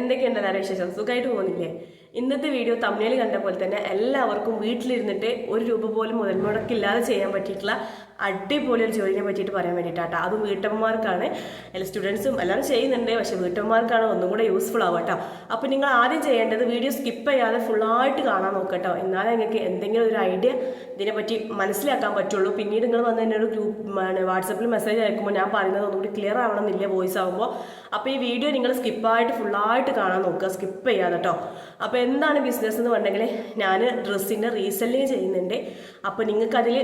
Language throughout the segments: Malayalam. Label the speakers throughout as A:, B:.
A: എന്തൊക്കെയുണ്ട് എല്ലാവരും വിശേഷം? സുഖമായിട്ട് പോകുന്നില്ലേ? ഇന്നത്തെ വീഡിയോ തമിഴിൽ കണ്ട പോലെ തന്നെ എല്ലാവർക്കും വീട്ടിലിരുന്നിട്ട് ഒരു രൂപ പോലും മുതൽ മുടക്കില്ലാതെ ചെയ്യാൻ പറ്റിയിട്ടുള്ള അടിപൊളി ഒരു ജോലിനെ പറ്റിയിട്ട് പറയാൻ വേണ്ടിയിട്ടാട്ടോ. അതും വീട്ടമ്മമാർക്കാണ്. അല്ല സ്റ്റുഡൻസും എല്ലാവരും ചെയ്യുന്നുണ്ട്. പക്ഷേ വീട്ടമ്മമാർക്കാണ് ഒന്നും കൂടെ യൂസ്ഫുൾ ആവുക കേട്ടോ അപ്പോൾ നിങ്ങൾ ആദ്യം ചെയ്യേണ്ടത് വീഡിയോ സ്കിപ്പ് ചെയ്യാതെ ഫുള്ളായിട്ട് കാണാൻ നോക്കട്ടോ. കേട്ടോ എന്നാലേ നിങ്ങൾക്ക് എന്തെങ്കിലും ഒരു ഐഡിയ ഇതിനെപ്പറ്റി മനസ്സിലാക്കാൻ പറ്റുള്ളൂ. പിന്നീട് നിങ്ങൾ വന്ന് ഒരു ഗ്രൂപ്പ് വാട്സപ്പിൽ മെസ്സേജ് അയക്കുമ്പോൾ ഞാൻ പറയുന്നത് ഒന്നുകൂടി ക്ലിയർ ആവണമെന്നില്ല വോയിസ് ആകുമ്പോൾ അപ്പോൾ ഈ വീഡിയോ നിങ്ങൾ സ്കിപ്പായിട്ട് ഫുള്ളായിട്ട് കാണാൻ നോക്കുക. സ്കിപ്പ് ചെയ്യാതെ കേട്ടോ അപ്പോൾ എന്താണ് ബിസിനസ് എന്ന് പറഞ്ഞെങ്കിൽ ഞാൻ ഡ്രസ്സിന്റെ റീസെല്ലിങ് ചെയ്യുന്നുണ്ട്. അപ്പോൾ നിങ്ങൾക്ക് അതിൽ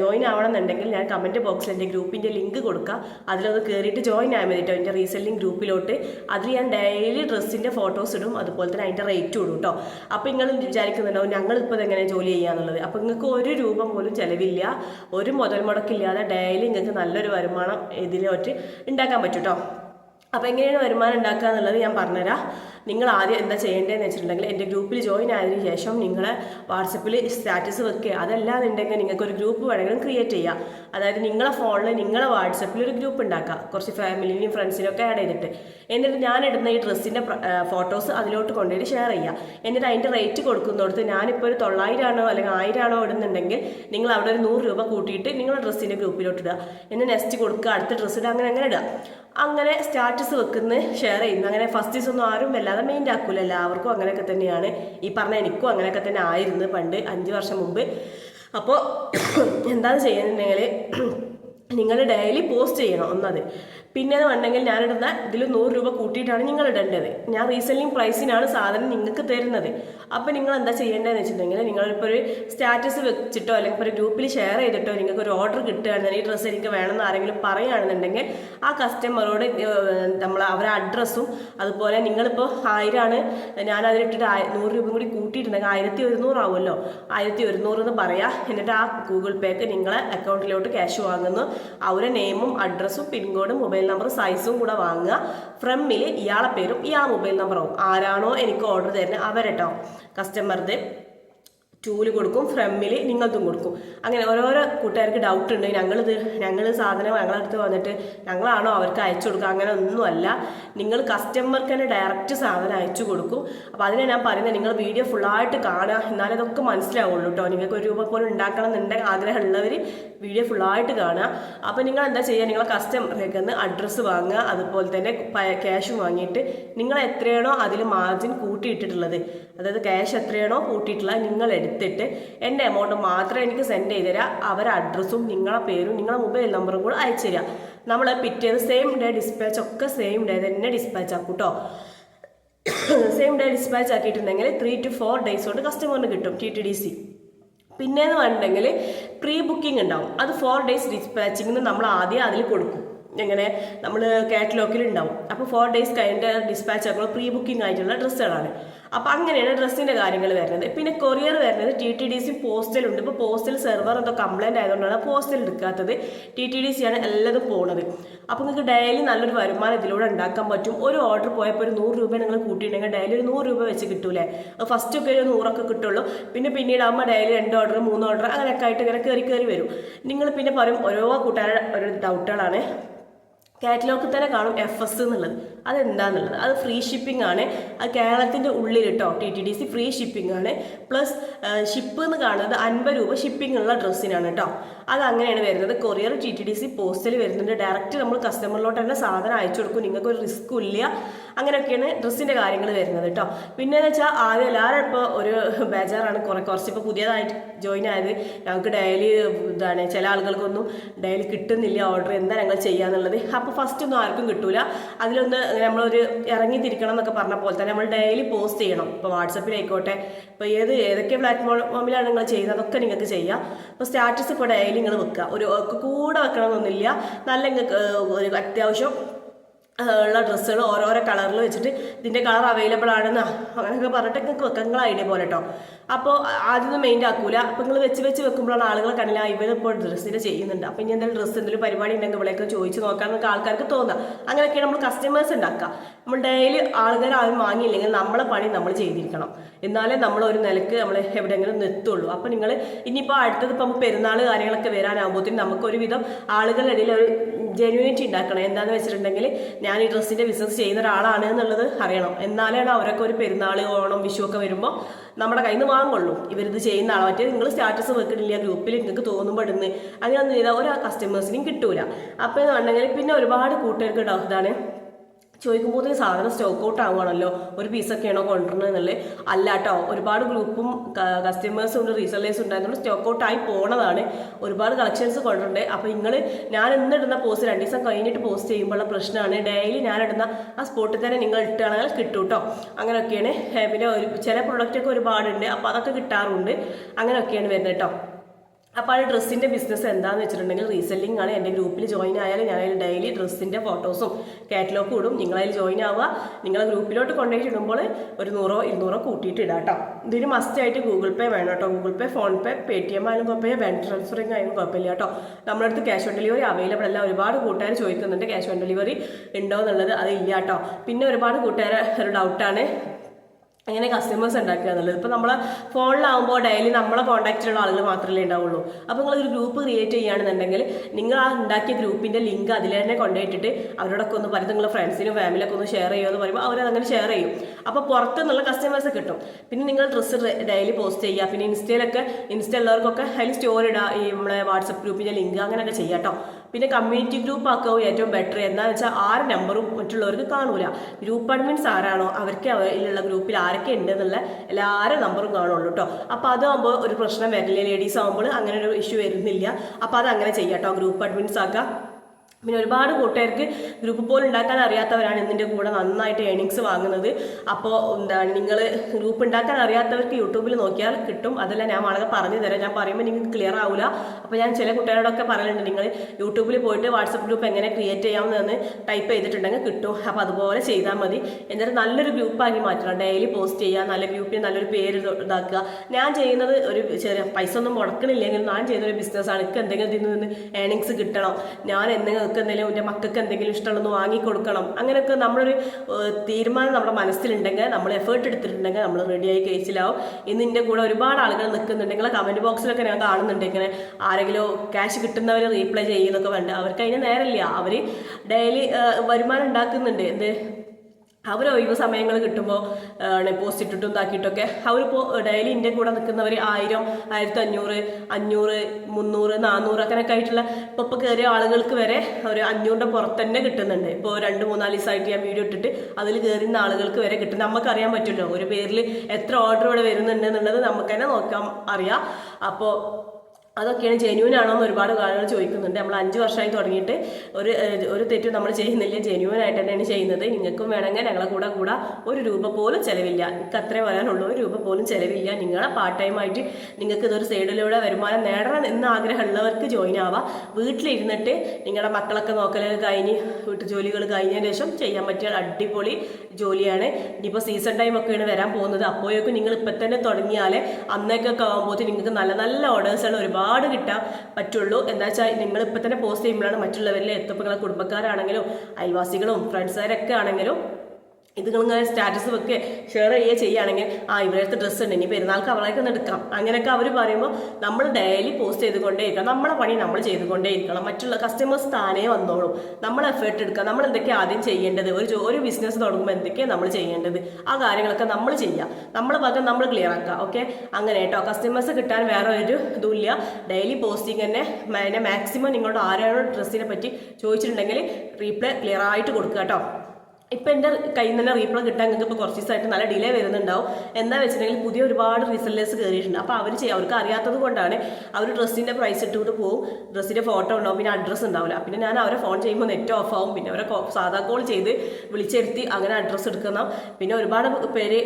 A: ജോയിൻ ആവണമെന്നുണ്ടെങ്കിൽ ഞാൻ കമന്റ് ബോക്സിൽ എന്റെ ഗ്രൂപ്പിന്റെ ലിങ്ക് കൊടുക്കുക അതിലൊന്ന് കയറിയിട്ട് ജോയിൻ ആയാൽ മതി കേട്ടോ എന്റെ റീസെല്ലിംഗ് ഗ്രൂപ്പിലോട്ട്. അതിൽ ഞാൻ ഡെയിലി ഡ്രസ്സിന്റെ ഫോട്ടോസ് ഇടും. അതുപോലെ തന്നെ അതിന്റെ റേറ്റും ഇടും കേട്ടോ അപ്പോൾ നിങ്ങൾ വിചാരിക്കുന്നുണ്ടാവും ഞങ്ങളിപ്പോൾ എങ്ങനെ ജോലി ചെയ്യാന്നുള്ളത് അപ്പോൾ നിങ്ങൾക്ക് ഒരു രൂപ പോലും ചിലവില്ല. ഒരു മുതൽ മുടക്കില്ലാതെ ഡെയിലി നിങ്ങൾക്ക് നല്ലൊരു വരുമാനം ഇതിലോട്ട് ഉണ്ടാക്കാൻ പറ്റും കേട്ടോ അപ്പോൾ എങ്ങനെയാണ് വരുമാനം ഉണ്ടാക്കുക എന്നുള്ളത് ഞാൻ പറഞ്ഞുതരാം. നിങ്ങൾ ആദ്യം എന്താ ചെയ്യേണ്ടതെന്ന് വെച്ചിട്ടുണ്ടെങ്കിൽ എന്റെ ഗ്രൂപ്പിൽ ജോയിൻ ആയതിനു ശേഷം നിങ്ങൾ വാട്സപ്പിൽ സ്റ്റാറ്റസ് വെക്കുക. അതല്ലാന്നുണ്ടെങ്കിൽ നിങ്ങൾക്ക് ഒരു ഗ്രൂപ്പ് വേണമെങ്കിലും ക്രിയേറ്റ് ചെയ്യുക അതായത് നിങ്ങളെ ഫോണിൽ നിങ്ങളെ വാട്സപ്പിൽ ഒരു ഗ്രൂപ്പ് ഉണ്ടാക്കുക. കുറച്ച് ഫാമിലിനെയും ഫ്രണ്ട്സിനും ഒക്കെ ആഡ് ചെയ്തിട്ട്. എന്നിട്ട് ഞാൻ ഇടുന്ന ഈ ഡ്രസ്സിന്റെ ഫോട്ടോസ് അതിലോട്ട് കൊണ്ടുപോയി ഷെയർ ചെയ്യുക എന്നിട്ട് അതിന്റെ റേറ്റ് കൊടുക്കുന്നിടത്ത് ഞാനിപ്പോൾ ഒരു തൊള്ളായിരം ആണോ അല്ലെങ്കിൽ ആയിരം ആണോ ഇടുന്നുണ്ടെങ്കിൽ നിങ്ങൾ അവിടെ ഒരു നൂറ് രൂപ കൂട്ടിയിട്ട് നിങ്ങളുടെ ഡ്രസ്സിന്റെ ഗ്രൂപ്പിലോട്ട് ഇടുക. എന്നിട്ട് നെക്സ്റ്റ് കൊടുക്കുക അടുത്ത ഡ്രസ്സ് ഇടുക അങ്ങനെ അങ്ങനെ ഇടുക. അങ്ങനെ സ്റ്റാറ്റസ് വെക്കുന്ന ഷെയർ ചെയ്യുന്നു. അങ്ങനെ ഫസ്റ്റ് ദിവസം ഒന്നും ആരും വല്ലാതെ മെയിൻ ആക്കൂല എല്ലാവർക്കും അങ്ങനെയൊക്കെ തന്നെയാണ്. ഈ പറഞ്ഞ എനിക്കും അങ്ങനെയൊക്കെ തന്നെ ആയിരുന്നു പണ്ട് അഞ്ച് വർഷം മുമ്പ്. അപ്പോൾ എന്താണ് ചെയ്യുന്നുണ്ടെങ്കിൽ നിങ്ങൾ ഡെയിലി പോസ്റ്റ് ചെയ്യണം ഒന്നത്. പിന്നെ എന്ന് പറഞ്ഞെങ്കിൽ ഞാനിടുന്ന ഇതിൽ നൂറ് രൂപ കൂട്ടിയിട്ടാണ് നിങ്ങൾ ഇടേണ്ടത് ഞാൻ റീസെല്ലിംഗ് പ്രൈസിനാണ് സാധനം നിങ്ങൾക്ക് തരുന്നത്. അപ്പോൾ നിങ്ങൾ എന്താ ചെയ്യേണ്ടതെന്ന് വെച്ചിട്ടുണ്ടെങ്കിൽ നിങ്ങളിപ്പോൾ ഒരു സ്റ്റാറ്റസ് വെച്ചിട്ടോ അല്ലെങ്കിൽ ഒരു ഗ്രൂപ്പിൽ ഷെയർ ചെയ്തിട്ടോ നിങ്ങൾക്ക് ഒരു ഓർഡർ കിട്ടുകയാണെന്നുണ്ടെങ്കിൽ ഈ ഡ്രസ്സ് എനിക്ക് വേണമെന്ന് ആരെങ്കിലും പറയുകയാണെന്നുണ്ടെങ്കിൽ ആ കസ്റ്റമറോട് നമ്മൾ അവരുടെ അഡ്രസ്സും അതുപോലെ നിങ്ങളിപ്പോൾ ആയിരമാണ് ആയി- നൂറ് രൂപ കൂടി കൂട്ടിയിട്ടുണ്ടെങ്കിൽ ആയിരത്തി ഒരുന്നൂറാവുമല്ലോ ആയിരത്തി ഒരുന്നൂറ് എന്ന് പറയാം. എന്നിട്ട് ആ ഗൂഗിൾ പേക്ക് നിങ്ങളെ അക്കൗണ്ടിലോട്ട് ക്യാഷ് വാങ്ങുന്നു. അവരുടെ നെയിമും അഡ്രസ്സും പിൻകോഡും മൊബൈൽ നമ്പറും സൈസും കൂടെ വാങ്ങുക. ഫ്രമ്മിൽ ഇയാളെ പേരും ഇയാൾ മൊബൈൽ നമ്പറും ആരാണോ എനിക്ക് ഓർഡർ തരുന്നത് അവരെട്ടോ. കസ്റ്റമറുടെ ടൂൽ കൊടുക്കും ഫ്രമ്മിൽ നിങ്ങൾക്കും കൊടുക്കും. അങ്ങനെ ഓരോരോ കൂട്ടുകാർക്ക് ഡൗട്ട് ഉണ്ട് ഞങ്ങളിത് ഞങ്ങൾ സാധനം ഞങ്ങളുടെ അടുത്ത് വന്നിട്ട് ഞങ്ങളാണോ അവർക്ക് അയച്ചു കൊടുക്കുക? അങ്ങനെ ഒന്നുമല്ല. നിങ്ങൾ കസ്റ്റമർക്ക് തന്നെ ഡയറക്റ്റ് സാധനം അയച്ചു കൊടുക്കും. അപ്പോൾ അതിനെ ഞാൻ പറയുന്നത് നിങ്ങൾ വീഡിയോ ഫുള്ളായിട്ട് കാണുക. എന്നാലേ ഇതൊക്കെ മനസ്സിലാവുള്ളൂ കേട്ടോ നിങ്ങൾക്ക് ഒരു രൂപ പോലും ഉണ്ടാക്കണം എന്നുണ്ടെങ്കിൽ ആഗ്രഹമുള്ളവർ വീഡിയോ ഫുള്ളായിട്ട് കാണുക. അപ്പോൾ നിങ്ങൾ എന്താ ചെയ്യുക? നിങ്ങൾ കസ്റ്റമറിലേക്ക് നിന്ന് അഡ്രസ്സ് വാങ്ങുക. അതുപോലെ തന്നെ ക്യാഷ് വാങ്ങിയിട്ട് നിങ്ങൾ എത്രയാണോ അതിൽ മാർജിൻ കൂട്ടിയിട്ടിട്ടുള്ളത്. അതായത് ക്യാഷ് എത്രയാണോ കൂട്ടിയിട്ടുള്ളത് നിങ്ങൾ എടുത്തിട്ട് എന്റെ എമൗണ്ട് മാത്രം എനിക്ക് സെൻഡ് ചെയ്ത് തരാം. അവരുടെ അഡ്രസ്സും നിങ്ങളെ പേരും നിങ്ങളുടെ മൊബൈൽ നമ്പറും കൂടെ അയച്ചു തരിക നമ്മൾ പിറ്റേന്ന് സെയിം ഡേ ഡിസ്പാച്ച് ഒക്കെ സെയിം ഡേ തന്നെ ഡിസ്പാച്ച് ആക്കും കേട്ടോ സെയിം ഡേ ഡിസ്പാച്ച് ആക്കിയിട്ടുണ്ടെങ്കിൽ ത്രീ ടു ഫോർ ഡേയ്സ് കൊണ്ട് കസ്റ്റമറിന് കിട്ടും ടി ടി ഡി സി പിന്നെന്ന് പറഞ്ഞിട്ടുണ്ടെങ്കിൽ പ്രീ ബുക്കിംഗ് ഉണ്ടാവും. അത് ഫോർ ഡേയ്സ് ഡിസ്പാച്ചിങ്ങിന് നമ്മൾ ആദ്യം അതിൽ കൊടുക്കും. എങ്ങനെ നമ്മൾ കാറ്റലോഗിൽ ഉണ്ടാവും. അപ്പോൾ ഫോർ ഡേയ്സ് കഴിഞ്ഞിട്ട് ഡിസ്പാച്ച് ആക്കുമ്പോൾ പ്രീ ബുക്കിംഗ് ആയിട്ടുള്ള ഡ്രസ്സുകളാണ് അപ്പോൾ അങ്ങനെയാണ് ഡ്രസ്സിന്റെ കാര്യങ്ങൾ വരുന്നത്. പിന്നെ കൊറിയർ വരുന്നത് ടി ടി ഡി സി പോസ്റ്റലുണ്ട് ഇപ്പോൾ പോസ്റ്റൽ സെർവർ എന്തോ കംപ്ലൈന്റ് ആയതുകൊണ്ടാണ് പോസ്റ്റൽ എടുക്കാത്തത്. ടി ടി ഡി സി ആണ് എല്ലാതും പോണത്. അപ്പോൾ നിങ്ങൾക്ക് ഡെയിലി നല്ലൊരു വരുമാനം ഇതിലൂടെ ഉണ്ടാക്കാൻ പറ്റും. ഒരു ഓർഡർ പോയപ്പോൾ ഒരു നൂറ് രൂപ നിങ്ങൾ കൂട്ടിയിട്ടുണ്ടെങ്കിൽ ഡെയിലി ഒരു നൂറ് രൂപ വെച്ച് കിട്ടൂലേ? ഫസ്റ്റ് ഒക്കെ ഒരു നൂറൊക്കെ കിട്ടുള്ളൂ. പിന്നെ പിന്നീട് ആകുമ്പോൾ ഡെയിലി രണ്ട് ഓർഡർ മൂന്ന് ഓർഡർ അങ്ങനെയൊക്കെ ആയിട്ട് ഇങ്ങനെ കയറി കയറി വരും. നിങ്ങൾ പിന്നെ പറയും ഓരോ കൂട്ടുകാരുടെ ഒരു ഡൗട്ടുകളാണ് കാറ്റലോഗിൽ തന്നെ കാണും എഫ് എസ് എന്നുള്ളത്. അതെന്താന്നുള്ളത്. അത് ഫ്രീ ഷിപ്പിംഗ് ആണ്. അത് കേരളത്തിന്റെ ഉള്ളിൽ കേട്ടോ T T D C free shipping ആണ്. പ്ലസ് ഷിപ്പ് എന്ന് കാണുന്നത് അൻപത് രൂപ ഷിപ്പിംഗ് ഉള്ള ഡ്രസ്സിനാണ് കേട്ടോ അത് അങ്ങനെയാണ് വരുന്നത്. Courier T T D C പോസ്റ്റിൽ വരുന്നുണ്ട്. ഡയറക്റ്റ് നമ്മൾ കസ്റ്റമറിലോട്ട് തന്നെ സാധനം അയച്ചു കൊടുക്കും. നിങ്ങൾക്ക് ഒരു റിസ്ക്കും ഇല്ല. അങ്ങനെയൊക്കെയാണ് ഡ്രസ്സിന്റെ കാര്യങ്ങൾ വരുന്നത് കേട്ടോ പിന്നെ എന്ന് വെച്ചാൽ ആദ്യം എല്ലാവരും ഇപ്പോൾ ഒരു ബേജാറാണ്. കുറെ കുറച്ച് ഇപ്പോൾ പുതിയതായിട്ട് ജോയിൻ ആയത്. ഞങ്ങൾക്ക് ഡെയിലി ഇതാണ്. ചില ആളുകൾക്കൊന്നും ഡെയിലി കിട്ടുന്നില്ല. ഓർഡർ എന്താ ഞങ്ങൾ ചെയ്യാന്നുള്ളത്. അപ്പോൾ ഫസ്റ്റ് ഒന്നും ആർക്കും കിട്ടൂല. അതിലൊന്ന് നമ്മളൊരു ഇറങ്ങി തിരിക്കണം എന്നൊക്കെ പറഞ്ഞ പോലെ തന്നെ നമ്മൾ ഡെയിലി പോസ്റ്റ് ചെയ്യണം. ഇപ്പോൾ വാട്സപ്പിലായിക്കോട്ടെ ഇപ്പോൾ ഏത് ഏതൊക്കെ പ്ലാറ്റ്ഫോമിലാണ് നിങ്ങൾ ചെയ്യുന്നത് അതൊക്കെ നിങ്ങൾക്ക് ചെയ്യാം. ഇപ്പോൾ സ്റ്റാറ്റസ് ഇപ്പോൾ ഡെയിലി നിങ്ങൾ വെക്കുക. ഒരു കൂടെ വെക്കണമെന്നൊന്നുമില്ല. നല്ല നിങ്ങൾക്ക് ഒരു അത്യാവശ്യം ഉള്ള ഡ്രസ്സുകൾ ഓരോരോ കളറിൽ വെച്ചിട്ട് ഇതിന്റെ കളർ അവൈലബിൾ ആണെന്ന്. അങ്ങനെയൊക്കെ പറഞ്ഞിട്ട് നിങ്ങൾക്ക് നിങ്ങൾ ഐഡിയ പോലെ കേട്ടോ അപ്പോൾ ആദ്യമൊന്നും മെയിൻ ആക്കൂല. അപ്പോൾ നിങ്ങൾ വെച്ച് വെച്ച് വെക്കുമ്പോഴാണ് ആളുകൾ കണ്ടില്ല ഇപ്പോൾ ഡ്രസ്സിന്റെ ചെയ്യുന്നുണ്ട്. അപ്പോൾ ഇനി എന്തെങ്കിലും ഡ്രസ്സ് എന്തെങ്കിലും പരിപാടി ഉണ്ടെങ്കിൽ ഇവിടെയൊക്കെ ചോദിച്ച് നോക്കാൻ നിങ്ങൾക്ക് ആൾക്കാർക്ക് തോന്നാം. അങ്ങനെയൊക്കെയാണ് നമ്മൾ കസ്റ്റമേഴ്സ് ഉണ്ടാക്കുക നമ്മൾ ഡെയിലി ആളുകൾ ആരും വാങ്ങിയില്ലെങ്കിൽ നമ്മളെ പണി നമ്മൾ ചെയ്തിരിക്കണം. എന്നാലേ നമ്മൾ ഒരു നിലയ്ക്ക് നമ്മൾ എവിടെയെങ്കിലും നിർത്തുള്ളൂ അപ്പോൾ നിങ്ങൾ ഇനിയിപ്പോൾ അടുത്തത് ഇപ്പം പെരുന്നാൾ കാര്യങ്ങളൊക്കെ വരാനാകുമ്പോഴത്തേക്കും നമുക്കൊരുവിധം ആളുകളുടെ ഇടയിൽ ഒരു ജെന്യൂനിറ്റി ഉണ്ടാക്കണം. എന്താണെന്ന് വെച്ചിട്ടുണ്ടെങ്കിൽ ഞാൻ ഈ ഡ്രസ്സിന്റെ ബിസിനസ് ചെയ്യുന്ന ഒരാളാണ് എന്നുള്ളത് അറിയണം. എന്നാലാണ് അവരൊക്കെ ഒരു പെരുന്നാൾ ഓണം വിഷു ഒക്കെ വരുമ്പോൾ നമ്മുടെ കയ്യിൽ നിന്ന് വാങ്ങുള്ളൂ. ഇവരിത് ചെയ്യുന്ന ആളെ. മറ്റേ നിങ്ങൾ സ്റ്റാറ്റസ് വെക്കണില്ല ഗ്രൂപ്പിൽ നിങ്ങൾക്ക് തോന്നുമ്പോൾ ഇടുന്ന്. അങ്ങനെ ഒന്നും ചെയ്താൽ ഒരു കസ്റ്റമേഴ്സിനും കിട്ടൂല. അപ്പോൾ എന്നുണ്ടെങ്കിൽ പിന്നെ ഒരുപാട് കൂട്ടുകാർക്ക് ഡൗട്ടാണ് ചോദിക്കുമ്പോൾ സാധനം സ്റ്റോക്ക് ഔട്ട് ആവുകയാണല്ലോ. ഒരു പീസൊക്കെയാണോ കൊണ്ടുവരുന്നത് എന്നുള്ളത് അല്ല കേട്ടോ ഒരുപാട് ഗ്രൂപ്പും കസ്റ്റമേഴ്സും ഉണ്ട് റീസെല്ലേഴ്സും ഉണ്ടായിരുന്നു സ്റ്റോക്ക് ഔട്ട് ആയി പോണതാണ്. ഒരുപാട് കളക്ഷൻസ് കൊണ്ടുണ്ട് അപ്പോൾ നിങ്ങൾ ഞാൻ ഇന്ന് ഇടുന്ന പോസ്റ്റ് രണ്ട് ദിവസം കഴിഞ്ഞിട്ട് പോസ്റ്റ് ചെയ്യുമ്പോഴുള്ള പ്രശ്നമാണ്. ഡെയിലി ഞാൻ ഇടുന്ന ആ സ്പോട്ടിൽ തന്നെ നിങ്ങൾ ഇട്ടാണെങ്കിൽ കിട്ടും കേട്ടോ അങ്ങനെയൊക്കെയാണ് പിന്നെ ഒരു ചില പ്രൊഡക്റ്റൊക്കെ ഒരുപാടുണ്ട്. അപ്പോൾ അതൊക്കെ കിട്ടാറുണ്ട്. അങ്ങനെയൊക്കെയാണ് വരുന്നത് കേട്ടോ അപ്പോൾ ആ ഡ്രസ്സിന്റെ ബിസിനസ് എന്താണെന്ന് വെച്ചിട്ടുണ്ടെങ്കിൽ റീസെല്ലിംഗ് ആണ്. എന്റെ ഗ്രൂപ്പിൽ ജോയിൻ ആയാലും ഞാൻ അതിൽ ഡെയിലി ഡ്രസ്സിന്റെ ഫോട്ടോസും കാറ്റലോഗും ഇടും. നിങ്ങളതിൽ ജോയിൻ ആവുക. നിങ്ങൾ ഗ്രൂപ്പിലോട്ട് കൊണ്ടുപോയിട്ട് ഇടുമ്പോൾ ഒരു നൂറോ ഇരുന്നൂറോ കൂട്ടിയിട്ട് ഇടാം കേട്ടോ ഇതിന് മസ്റ്റ് ആയിട്ട് ഗൂഗിൾ പേ വേണം കേട്ടോ Google Pay PhonePe Paytm ആയാലും കുഴപ്പമില്ല. ബാങ്ക് ട്രാൻസ്ഫറിങ് ആയാലും കുഴപ്പമില്ല കേട്ടോ നമ്മുടെ അടുത്ത് ക്യാഷ് ഓൺ ഡെലിവറി അവൈലബിൾ അല്ല. ഒരുപാട് കൂട്ടുകാർ ചോദിക്കുന്നുണ്ട് ക്യാഷ് ഓൺ ഡെലിവറി ഉണ്ടോ എന്നുള്ളത്. അതില്ല കേട്ടോ പിന്നെ ഒരുപാട് കൂട്ടുകാരെ ഒരു ഡൗട്ടാണ് എങ്ങനെ കസ്റ്റമേഴ്സ് ഉണ്ടാക്കുക എന്നുള്ളത്. ഇപ്പോൾ നമ്മളെ ഫോണിലാവുമ്പോൾ ഡെയിലി നമ്മളെ കോൺടാക്റ്റിലുള്ള ആളുകൾ മാത്രമല്ലേ ഉണ്ടാവുള്ളൂ. അപ്പോൾ നിങ്ങളൊരു ഗ്രൂപ്പ് ക്രിയേറ്റ് ചെയ്യുകയാണെന്നുണ്ടെങ്കിൽ നിങ്ങൾ ആ ഉണ്ടാക്കിയ ഗ്രൂപ്പിന്റെ ലിങ്ക് അതിൽ തന്നെ കൊണ്ടുപോയിട്ടിട്ട് അവരോടൊക്കെ ഒന്ന് പറയും. നിങ്ങളുടെ ഫ്രണ്ട്സിനും ഫാമിലിയൊക്കെ ഒന്ന് ഷെയർ ചെയ്യുമെന്ന് പറയുമ്പോൾ അവരതങ്ങനെ ഷെയർ ചെയ്യും. അപ്പോൾ പുറത്ത് നിന്നുള്ള കസ്റ്റമേഴ്സ് കിട്ടും. പിന്നെ നിങ്ങൾ ഡ്രസ്സ് ഡെയിലി പോസ്റ്റ് ചെയ്യുക. പിന്നെ ഇൻസ്റ്റയിലൊക്കെ ഇൻസ്റ്റ ഉള്ളവർക്കൊക്കെ അതിൽ സ്റ്റോറി ഇടുക. ഈ നമ്മളെ വാട്സപ്പ് ഗ്രൂപ്പിന്റെ ലിങ്ക് അങ്ങനെയൊക്കെ ചെയ്യാം കേട്ടോ പിന്നെ കമ്മ്യൂണിറ്റി ഗ്രൂപ്പ് ആക്കാവും ഏറ്റവും ബെറ്റർ എന്താണെന്ന് വെച്ചാൽ ആറ് നമ്പറും മറ്റുള്ളവർക്ക് കാണൂല. ഗ്രൂപ്പ് അഡ്മിൻസ് ആരാണോ അവർക്ക് അവരിലുള്ള ഗ്രൂപ്പിൽ ആരൊക്കെ ഉണ്ട് എന്നുള്ള എല്ലാവരും നമ്പറും കാണുള്ളൂ കേട്ടോ അപ്പോൾ അതാകുമ്പോൾ ഒരു പ്രശ്നം വരില്ല. ലേഡീസ് ആകുമ്പോൾ അങ്ങനെ ഒരു ഇഷ്യൂ വരുന്നില്ല. അപ്പോൾ അത് അങ്ങനെ ചെയ്യാം കേട്ടോ ഗ്രൂപ്പ് അഡ്മിൻസ് ആക്കാം. പിന്നെ ഒരുപാട് കൂട്ടുകാർക്ക് ഗ്രൂപ്പ് പോലും ഉണ്ടാക്കാൻ അറിയാത്തവരാണ് ഇതിന്റെ കൂടെ നന്നായിട്ട് ഏണിങ്സ് വാങ്ങുന്നത്. അപ്പോൾ എന്താണ് നിങ്ങൾ ഗ്രൂപ്പ് ഉണ്ടാക്കാൻ അറിയാത്തവർക്ക് യൂട്യൂബിൽ നോക്കിയാൽ കിട്ടും. അതല്ല ഞാൻ വളരെ പറഞ്ഞു തരാം. ഞാൻ പറയുമ്പോൾ നിങ്ങൾക്ക് ക്ലിയർ ആവില്ല അപ്പോൾ ഞാൻ ചില കുട്ടികളോടൊക്കെ പറയുന്നുണ്ട് നിങ്ങൾ യൂട്യൂബിൽ പോയിട്ട് വാട്സപ്പ് ഗ്രൂപ്പ് എങ്ങനെ ക്രിയേറ്റ് ചെയ്യാമെന്ന് ടൈപ്പ് ചെയ്തിട്ടുണ്ടെങ്കിൽ കിട്ടും. അപ്പോൾ അതുപോലെ ചെയ്താൽ മതി. എന്നിട്ട് നല്ലൊരു ഗ്രൂപ്പാക്കി മാറ്റണം. ഡെയിലി പോസ്റ്റ് ചെയ്യുക നല്ല ഗ്രൂപ്പിന് നല്ലൊരു പേര് ഇത് ഇതാക്കുക. ഞാൻ ചെയ്യുന്നത് ഒരു ചെറിയ പൈസ ഒന്നും മുടക്കണില്ലെങ്കിൽ ഞാൻ ചെയ്യുന്ന ഒരു ബിസിനസ്സാണ് എനിക്ക് എന്തെങ്കിലും ഇതിൽ നിന്ന് ഏണിങ്സ് കിട്ടണം. ഞാൻ എന്തെങ്കിലും എനിക്ക് എന്തെങ്കിലും എന്റെ മക്കൾക്ക് എന്തെങ്കിലും ഇഷ്ടമുള്ളത് വാങ്ങിക്കൊടുക്കണം. അങ്ങനെയൊക്കെ നമ്മളൊരു തീരുമാനം നമ്മുടെ മനസ്സിലുണ്ടെങ്കിൽ നമ്മൾ എഫേർട്ട് എടുത്തിട്ടുണ്ടെങ്കിൽ നമ്മൾ റെഡിയായി കഴിച്ചിലാവും. ഇന്ന് എന്റെ കൂടെ ഒരുപാട് ആളുകൾ നിൽക്കുന്നുണ്ടെങ്കിൽ കമന്റ് ബോക്സിലൊക്കെ ഞാൻ കാണുന്നുണ്ട്. ഇങ്ങനെ ആരെങ്കിലും ക്യാഷ് കിട്ടുന്നവർ റീപ്ലൈ ചെയ്യുന്നൊക്കെ വേണ്ട അവർക്ക് അതിന് നേരമില്ല. അവർ ഡെയിലി വരുമാനം ഉണ്ടാക്കുന്നുണ്ട്. എന്ത്? അവർ ഒഴിവ് സമയങ്ങൾ കിട്ടുമ്പോൾ പോസ്റ്റ് ഇട്ടിട്ടും ഇതാക്കിയിട്ടൊക്കെ ഇപ്പോൾ ഡെയിലി ഇന്ത്യൻ കൂടെ നിൽക്കുന്നവർ ആയിരം ആയിരത്തി അഞ്ഞൂറ് അഞ്ഞൂറ് മുന്നൂറ് നാനൂറ് അങ്ങനെയൊക്കെ ആയിട്ടുള്ള ഇപ്പോൾ ഇപ്പോൾ കയറിയ ആളുകൾക്ക് വരെ ഒരു അഞ്ഞൂറിന്റെ പുറത്ത് തന്നെ കിട്ടുന്നുണ്ട്. ഇപ്പോൾ രണ്ട് മൂന്നാൽ ദിവസമായിട്ട് ഞാൻ വീഡിയോ ഇട്ടിട്ട് അതിൽ കയറുന്ന ആളുകൾക്ക് വരെ കിട്ടും. നമുക്കറിയാൻ പറ്റുമല്ലോ ഒരു പേരിൽ എത്ര ഓർഡർ ഇവിടെ വരുന്നുണ്ട് എന്നുള്ളത് നമുക്ക് തന്നെ നോക്കാൻ അറിയാം. അപ്പോൾ അതൊക്കെയാണ് ജെന്യൂൻ ആണോ എന്ന് ഒരുപാട് കാര്യങ്ങൾ ചോദിക്കുന്നുണ്ട്. നമ്മൾ അഞ്ച് വർഷമായി തുടങ്ങിയിട്ട് ഒരു ഒരു തെറ്റും നമ്മൾ ചെയ്യുന്നില്ല. ജെന്യൂൻ ആയിട്ട് തന്നെയാണ് ചെയ്യുന്നത്. നിങ്ങൾക്കും വേണമെങ്കിൽ ഞങ്ങളെ കൂടെ കൂടെ. ഒരു രൂപ പോലും ചിലവില്ല. എനിക്ക് അത്രേ വരാനുള്ളൂ ഒരു രൂപ പോലും ചിലവില്ല. നിങ്ങളെ പാർട്ട് ടൈം ആയിട്ട് നിങ്ങൾക്ക് ഇതൊരു സൈഡിലൂടെ വരുമാനം നേടണം എന്ന് ആഗ്രഹമുള്ളവർക്ക് ജോയിൻ ആവാം. വീട്ടിലിരുന്നിട്ട് നിങ്ങളുടെ മക്കളൊക്കെ നോക്കലൊക്കെ കഴിഞ്ഞ് വീട്ടു ജോലികൾ കഴിഞ്ഞതിന് ശേഷം ചെയ്യാൻ പറ്റിയ അടിപൊളി ജോലിയാണ്. ഇനിയിപ്പോൾ സീസൺ ടൈം ഒക്കെയാണ് വരാൻ പോകുന്നത്. അപ്പോഴേക്കും നിങ്ങൾ ഇപ്പം തന്നെ തുടങ്ങിയാൽ അന്നേക്കൊക്കെ ആകുമ്പോൾ നിങ്ങൾക്ക് നല്ല നല്ല ഓർഡേഴ്സുകൾ ഒരുപാട് കിട്ടാൻ പറ്റുള്ളൂ. എന്താ വെച്ചാൽ നിങ്ങൾ ഇപ്പം തന്നെ പോസ്റ്റ് ചെയ്യുമ്പോഴാണ് മറ്റുള്ളവരിലെ എത്തുമ്പോൾ കുടുംബക്കാരാണെങ്കിലും അയൽവാസികളും ഫ്രണ്ട്സുകാരൊക്കെ ആണെങ്കിലും ഇത് സ്റ്റാറ്റസ് വെക്കുക ഷെയർ ചെയ്യുക ചെയ്യുകയാണെങ്കിൽ ആ ഇവരുടെ ഡ്രസ്സ് ഉണ്ട്. ഇനി പെരുന്നാൾക്ക് അവളേക്ക് ഒന്ന് എടുക്കാം. അങ്ങനെയൊക്കെ അവർ പറയുമ്പോൾ നമ്മൾ ഡെയിലി പോസ്റ്റ് ചെയ്തുകൊണ്ടേ ഇരിക്കണം നമ്മുടെ പണി നമ്മൾ ചെയ്തുകൊണ്ടേ ഇരിക്കണം മറ്റുള്ള കസ്റ്റമേഴ്സ് താനേ വന്നോളും. നമ്മൾ എഫേർട്ട് എടുക്കുക. നമ്മൾ എന്തൊക്കെയാണ് ആദ്യം ചെയ്യേണ്ടത്? ഒരു ഒരു ബിസിനസ് തുടങ്ങുമ്പോൾ എന്തൊക്കെയാണ് നമ്മൾ ചെയ്യേണ്ടത്? ആ കാര്യങ്ങളൊക്കെ നമ്മൾ ചെയ്യുക. നമ്മളെ ഭാഗം നമ്മൾ ക്ലിയർ ആക്കുക. ഓക്കെ അങ്ങനെ കേട്ടോ. കസ്റ്റമേഴ്സ് കിട്ടാൻ വേറെ ഒരു ഇതുമില്ല. ഡെയിലി പോസ്റ്റിംഗ് തന്നെ മാക്സിമം നിങ്ങളുടെ ആരാണോ ഡ്രസ്സിനെ പറ്റി ചോദിച്ചിട്ടുണ്ടെങ്കിൽ റീപ്ലൈ ക്ലിയർ ആയിട്ട് കൊടുക്കുക കേട്ടോ. ഇപ്പം എന്റെ കയ്യിൽ നിന്ന് തന്നെ റീപ്ലൈ കിട്ടാൻ നിങ്ങൾക്ക് ഇപ്പോൾ കുറച്ച് ദിവസമായിട്ട് നല്ല ഡിലേ വരുന്നുണ്ടാവും. എന്താ വെച്ചിട്ടുണ്ടെങ്കിൽ പുതിയ ഒരുപാട് റീസെല്ലേഴ്സ് കയറിയിട്ടുണ്ട് അപ്പോൾ അവർ ചെയ്യും. അവർക്ക് അറിയാത്തത് കൊണ്ടാണ് അവർ ഡ്രസ്സിന്റെ പ്രൈസ് ഇട്ടുകൊണ്ട് പോകും ഡ്രസ്സിന്റെ ഫോട്ടോ ഉണ്ടാവും. പിന്നെ അഡ്രസ്സ് ഉണ്ടാവില്ല. പിന്നെ ഞാൻ അവരെ ഫോൺ ചെയ്യുമ്പോൾ നെറ്റ് ഓഫ് ആവും. പിന്നെ അവരെ സാധാ കോൾ ചെയ്ത് വിളിച്ചെടുത്തി അങ്ങനെ അഡ്രസ്സ് എടുക്കുന്ന പിന്നെ ഒരുപാട് പേര്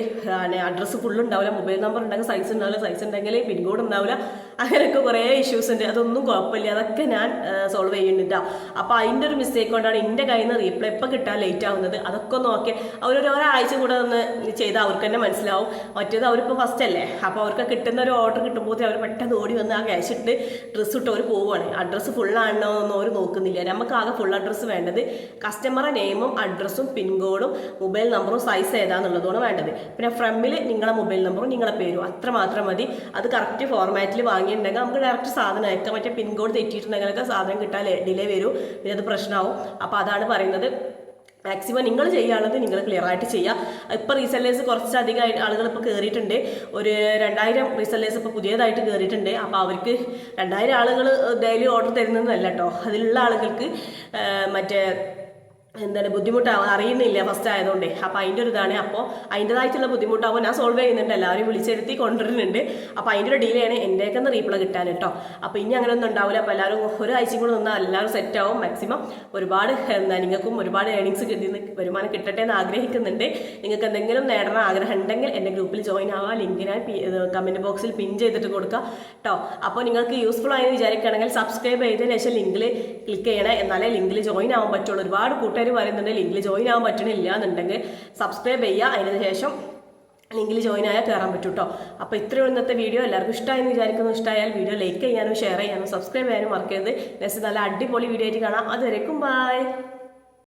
A: അഡ്രസ്സ് ഫുൾ ഉണ്ടാവില്ല. മൊബൈൽ നമ്പർ ഉണ്ടെങ്കിൽ സൈസ് ഉണ്ടാവില്ല. സൈസ് ഉണ്ടെങ്കിൽ പിൻകോഡ് ഉണ്ടാവില്ല. അങ്ങനെയൊക്കെ കുറേ ഇഷ്യൂസ് ഉണ്ട്. അതൊന്നും കുഴപ്പമില്ല. അതൊക്കെ ഞാൻ സോൾവ് ചെയ്യുന്നുണ്ട് അപ്പോൾ അതിന്റെ ഒരു മിസ്റ്റേക്ക് കൊണ്ടാണ് എന്റെ കയ്യിൽ നിന്ന് റീപ്ലൈ ഇപ്പം കിട്ടാൻ ലേറ്റ് ആവുന്നത്. അതൊക്കെ നോക്കി അവരൊരു ഒരാഴ്ച കൂടെ ഒന്ന് ചെയ്ത് അവർക്ക് തന്നെ മനസ്സിലാവും. മറ്റേത് അവരിപ്പോൾ ഫസ്റ്റ് അല്ലേ? അപ്പോൾ അവർക്ക് കിട്ടുന്ന ഒരു ഓർഡർ കിട്ടുമ്പോൾ അവർ പെട്ടെന്ന് ഓടി വന്ന് ആ ക്യാഷ് ഇട്ട് ഡ്രസ്സ് ഇട്ട് അവർ പോവുകയാണ് അഡ്രസ്സ് ഫുള്ളാണോ എന്നോ അവർ നോക്കുന്നില്ല. നമുക്ക് ആകെ ഫുൾ അഡ്രസ്സ് വേണ്ടത് കസ്റ്റമറെ നെയിമും അഡ്രസ്സും പിൻകോഡും മൊബൈൽ നമ്പറും സൈസ് ഏതാന്നുള്ളതാണ് വേണ്ടത്. പിന്നെ ഫ്രണ്ടിൽ നിങ്ങളുടെ മൊബൈൽ നമ്പറും നിങ്ങളുടെ പേരും അത്ര മാത്രം മതി. അത് കറക്റ്റ് ഫോർമാറ്റിൽ വാങ്ങിയിട്ടുണ്ടെങ്കിൽ നമുക്ക് ഡയറക്റ്റ് സാധനം അയക്കാം. മറ്റേ പിൻകോഡ് തെറ്റിയിട്ടുണ്ടെങ്കിലൊക്കെ സാധനം കിട്ടാൻ ഡിലേ വരും. പിന്നെ അത് പ്രശ്നമാവും അപ്പോൾ അതാണ് പറയുന്നത്. മാക്സിമം നിങ്ങൾ ചെയ്യാനുള്ളത് നിങ്ങൾ ക്ലിയർ ആയിട്ട് ചെയ്യുക. ഇപ്പോൾ റീസെല്ലേഴ്സ് കുറച്ചധികം ആളുകൾ ഇപ്പോൾ കയറിയിട്ടുണ്ട് ഒരു രണ്ടായിരം റീസെല്ലേഴ്സ് ഇപ്പോൾ പുതിയതായിട്ട് കയറിയിട്ടുണ്ട് അപ്പോൾ അവർക്ക് രണ്ടായിരം ആളുകൾ ഡെയിലി ഓർഡർ തരുന്നതല്ല കേട്ടോ അതിലുള്ള ആളുകൾക്ക് മറ്റേ എന്താണ് ബുദ്ധിമുട്ടാവും അറിയുന്നില്ല ഫസ്റ്റ് ആയതുകൊണ്ടേ. അപ്പം അതിന്റെ ഒരു ഇതാണ്. അപ്പോൾ അതിന്റെതായിട്ടുള്ള ബുദ്ധിമുട്ടാകുമ്പോൾ ഞാൻ സോൾവ് ചെയ്യുന്നുണ്ട്. എല്ലാവരും വിളിച്ചിരുത്തി കൊണ്ടുവരുന്നുണ്ട്. അപ്പോൾ അതിന്റെ ഒരു ഡീലേ ആണ് എന്റെയൊക്കെ ഒന്ന് റീപ്ലൈ കിട്ടാൻ കേട്ടോ. അപ്പോൾ ഇനി അങ്ങനെ ഒന്നും ഉണ്ടാവില്ല അപ്പോൾ എല്ലാവരും ഒരാഴ്ചയും കൂടെ നിന്നാൽ എല്ലാവരും സെറ്റ് ആവും. മാക്സിമം ഒരുപാട് എന്താ നിങ്ങൾക്കും ഒരുപാട് ഏണിങ്സ് കിട്ടി വരുമാനം കിട്ടട്ടെ എന്ന് ആഗ്രഹിക്കുന്നുണ്ട്. നിങ്ങൾക്ക് എന്തെങ്കിലും നേടണം ആഗ്രഹം ഉണ്ടെങ്കിൽ എന്റെ ഗ്രൂപ്പിൽ ജോയിൻ ആവാം. ലിങ്ക് ഞാൻ കമന്റ് ബോക്സിൽ പിൻ ചെയ്തിട്ട് കൊടുക്കുക കേട്ടോ അപ്പോൾ നിങ്ങൾക്ക് യൂസ്ഫുൾ ആയെന്ന് വിചാരിക്കുകയാണെങ്കിൽ സബ്സ്ക്രൈബ് ചെയ്തതിന് ശേഷം ലിങ്കിൽ ക്ലിക്ക് ചെയ്യണേ. എന്നാലേ ലിങ്കിൽ ജോയിൻ ആവാൻ പറ്റുള്ളൂ. ഒരുപാട് കൂട്ടുകാർ പറയുന്നുണ്ട് ലിങ്കിൽ ജോയിൻ ആവാൻ പറ്റണില്ല എന്നുണ്ടെങ്കിൽ സബ്സ്ക്രൈബ് ചെയ്യുക. അതിന് ശേഷം ലിങ്കിൽ ജോയിൻ ആയാൽ കയറാൻ പറ്റും കേട്ടോ അപ്പോൾ ഇത്രയും ഇന്നത്തെ വീഡിയോ എല്ലാവർക്കും ഇഷ്ടമായെന്ന് വിചാരിക്കുന്നു. ഇഷ്ടമായാൽ വീഡിയോ ലൈക്ക് ചെയ്യാനും ഷെയർ ചെയ്യാനും സബ്സ്ക്രൈബ് ചെയ്യാനും മറക്കരുത്. നെക്സ്റ്റ് നല്ല അടിപൊളി വീഡിയോ ആയിട്ട് കാണാം. അതുവരേക്കും ബൈ